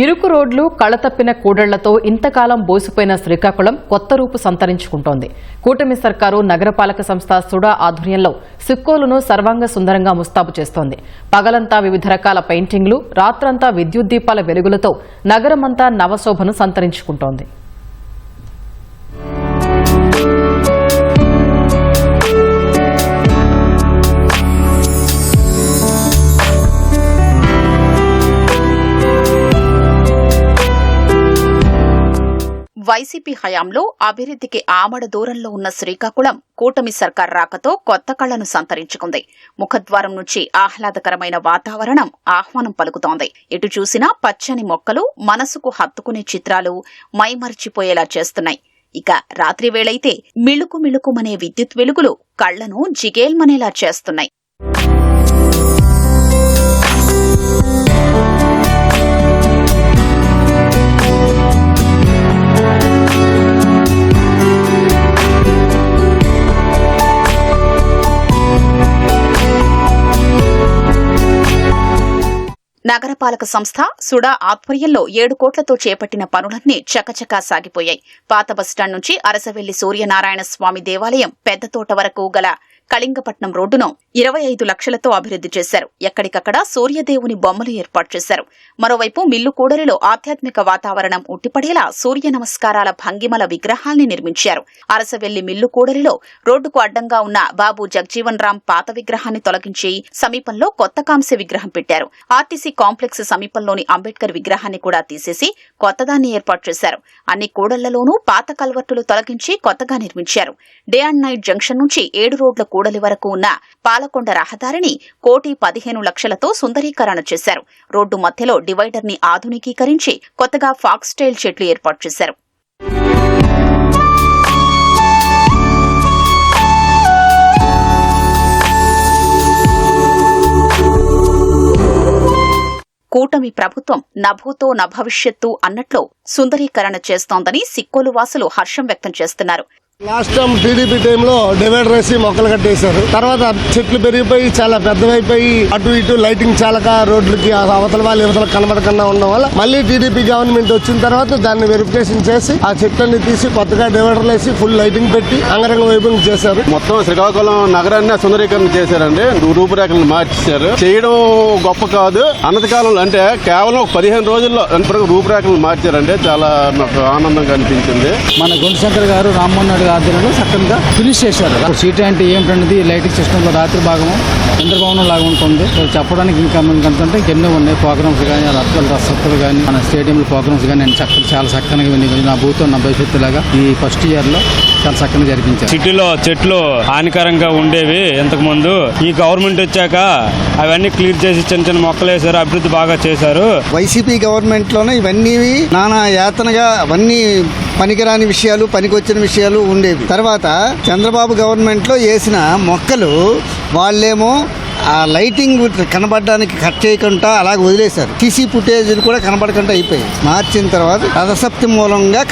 ఇరుకు రోడ్లు కళతప్పిన కూడళ్ళతో ఇంతకాలం బోసిపోయిన శ్రీకాకుళం కొత్త రూపు సంతరించుకుంటోంది. కూటమి సర్కారు నగరపాలక సంస్థ సుడా ఆధ్వర్యంలో సిక్కోలును సర్వాంగ సుందరంగా ముస్తాబు చేస్తోంది. పగలంతా వివిధ రకాల పెయింటింగ్లు రాత్రంతా విద్యుత్ దీపాల వెలుగులతో నగరమంతా నవశోభను సంతరించుకుంటోంది. వైసీపీ హయాంలో అభివృద్ధికి ఆమడ దూరంలో ఉన్న శ్రీకాకుళం కూటమి సర్కార్ రాకతో కొత్త కళ్ళను సంతరించుకుంది. ముఖద్వారం నుంచి ఆహ్లాదకరమైన వాతావరణం ఆహ్వానం పలుకుతోంది. ఎటు చూసినా పచ్చని మొక్కలు మనసుకు హత్తుకునే చిత్రాలు మైమరిచిపోయేలా చేస్తున్నాయి. ఇక రాత్రి వేళైతే మిళుకు మిళుకుమనే విద్యుత్ వెలుగులు కళ్ళను జిగేల్మనేలా చేస్తున్నాయి. నగరపాలక సంస్థ సుడా ఆధ్వర్యంలో ఏడు కోట్లతో చేపట్టిన పనులన్నీ చకచకా సాగిపోయాయి. పాత బస్టాండ్ నుంచి అరసవెల్లి సూర్యనారాయణ స్వామి దేవాలయం పెద్దతోట వరకు గల కళింగపట్నం రోడ్డును ఇరవై ఐదు లక్షలతో అభివృద్ధి చేశారు. ఎక్కడికక్కడ సూర్యదేవుని బొమ్మలు ఏర్పాటు చేశారు. మరోవైపు మిల్లు కూడలిలో ఆధ్యాత్మిక వాతావరణం ఉట్టిపడేలా సూర్య నమస్కారాల భంగిమల విగ్రహాల్ని నిర్మించారు. అరసవెల్లి మిల్లు కూడలిలో రోడ్డుకు అడ్డంగా ఉన్న బాబు జగ్జీవన్ రామ్ పాత విగ్రహాన్ని తొలగించి సమీపంలో కొత్త కాంస్య విగ్రహం పెట్టారు. ఆర్టీసీ కాంప్లెక్స్ సమీపంలోని అంబేద్కర్ విగ్రహాన్ని కూడా తీసేసి కొత్తదాన్ని ఏర్పాటు చేశారు. అన్ని కూడళ్ళలోనూ పాత కల్వర్టులు తొలగించి కొత్తగా నిర్మించారు. డే అండ్ నైట్ జంక్షన్ నుంచి ఏడు రోడ్ల కూడలి వరకు ఉన్న పాలకొండ రహదారిని కోటి పదిహేను లక్షలతో సుందరీకరణ చేశారు. రోడ్డు మధ్యలో డివైడర్ని ఆధునికీకరించి కొత్తగా ఫాక్స్టైల్ చెట్లు ఏర్పాటు చేశారు. కూటమి ప్రభుత్వం నభూతో నభవిష్యత్తు అన్నట్లు సుందరీకరణ చేస్తోందని సిక్కోలు వాసులు హర్షం వ్యక్తం చేస్తున్నారు. లాస్ట్ టైం టీడీపీ టైంలో డివైడర్ వేసి మొక్కలు కట్టేశారు. తర్వాత చెట్లు పెరిగిపోయి చాలా పెద్దవైపోయి అటు ఇటు లైటింగ్ చాలక రోడ్లకి ఆ అవతల వాళ్ళు యువతల కనబడకుండా ఉండడం వల్ల మళ్ళీ టీడీపీ గవర్నమెంట్ వచ్చిన తర్వాత దాన్ని వెరిఫికేషన్ చేసి ఆ చెట్లన్నీ తీసి కొత్తగా డివైడర్లు వేసి ఫుల్ లైటింగ్ పెట్టి అంగరంగ వైభవం చేశారు. మొత్తం శ్రీకాకుళం నగరాన్ని సుందరీకరణ చేశారండి. రూపురేఖలను మార్చేశారు. చేయడం గొప్ప కాదు. అన్నతి కాలంలో అంటే కేవలం పదిహేను రోజుల్లో ఇప్పటికి రూపురేఖలను మార్చారండి చాలా నాకు ఆనందంగా అనిపించింది. మన గుండు శంకర్ గారు రామ్మోహన్ నాయుడు గారి ఆధ్వర్యంలో ఫినిష్ చేశారు సీట్ అంటే ఏమిటన్నది లైటింగ్ సిస్టమ్ రాత్రి భాగము. ఇంద్రభవనం లాగా ఉంటుంది చెప్పడానికి ఇంకా ఇంకంటే ఎన్నో ఉన్నాయి. ప్రోగ్రామ్స్ కానీ రత్తులు రసత్తులు కానీ మన స్టేడియంలో ప్రోగ్రామ్స్ కానీ చక్కగా చాలా చక్కగా విని నా భూతో నా భవిష్యత్తు లాగా ఈ ఫస్ట్ ఇయర్లో చాలా చక్కగా జరిపించారు. సిటీలో చెట్లు హానికరంగా ఉండేవి ఇంతకు ముందు ఈ గవర్నమెంట్ వచ్చాక అవన్నీ క్లియర్ చేసి చిన్న చిన్న మొక్కలు వేశారు అభివృద్ధి బాగా చేశారు. వైసీపీ గవర్నమెంట్లోనే ఇవన్నీ నానా యాతనగా అవన్నీ పనికిరాని విషయాలు పనికొచ్చిన విషయాలు ఉండేవి. తర్వాత చంద్రబాబు గవర్నమెంట్లో వేసిన మొక్కలు వాళ్ళేమో ఆ లైటింగ్ కనబడడానికి కట్ చేయకుండా అలాగే వదిలేశారు. టీసీ ఫుటేజ్ కూడా కనబడకుండా అయిపోయాయి. మార్చిన తర్వాత రథసప్తి మూలంగా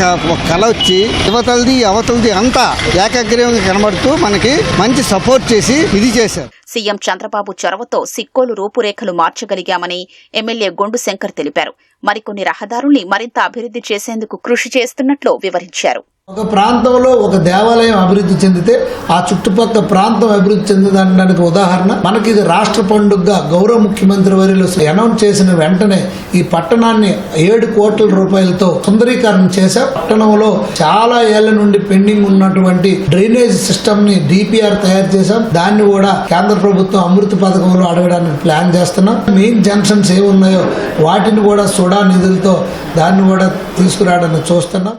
కళ వచ్చి యువతలది అవతలది అంతా ఏకగ్రీవంగా కనబడుతూ మనకి మంచి సపోర్ట్ చేసి ఇది చేశారు. సీఎం చంద్రబాబు చొరవతో సిక్కోలు రూపురేఖలు మార్చగలిగామని ఎమ్మెల్యే గొండు శంకర్ తెలిపారు. మరికొన్ని రహదారుల్ని మరింత అభివృద్ధి చేసేందుకు కృషి చేస్తున్నట్లు వివరించారు. ఒక ప్రాంతంలో ఒక దేవాలయం అభివృద్ధి చెందితే ఆ చుట్టుపక్కల ప్రాంతం అభివృద్ధి చెందడానికి ఉదాహరణ. మనకి ఇది రాష్ట్ర పండుగగా గౌరవ ముఖ్యమంత్రి వర్యులు అనౌన్స్ చేసిన వెంటనే ఈ పట్టణాన్ని ఏడు కోట్ల రూపాయలతో సుందరీకరణ చేశాం పట్టణంలో చాలా ఏళ్ళ నుండి పెండింగ్ ఉన్నటువంటి డ్రైనేజ్ సిస్టమ్ని డిపిఆర్ తయారు చేశాం. దాన్ని కూడా కేంద్ర ప్రభుత్వం అమృత పథకంలో అడగడానికి ప్లాన్ చేస్తున్నాం. మెయిన్ జంక్షన్స్ ఏమున్నాయో వాటిని కూడా సుడా నిధులతో దాన్ని కూడా తీసుకురావడానికి చూస్తున్నాం.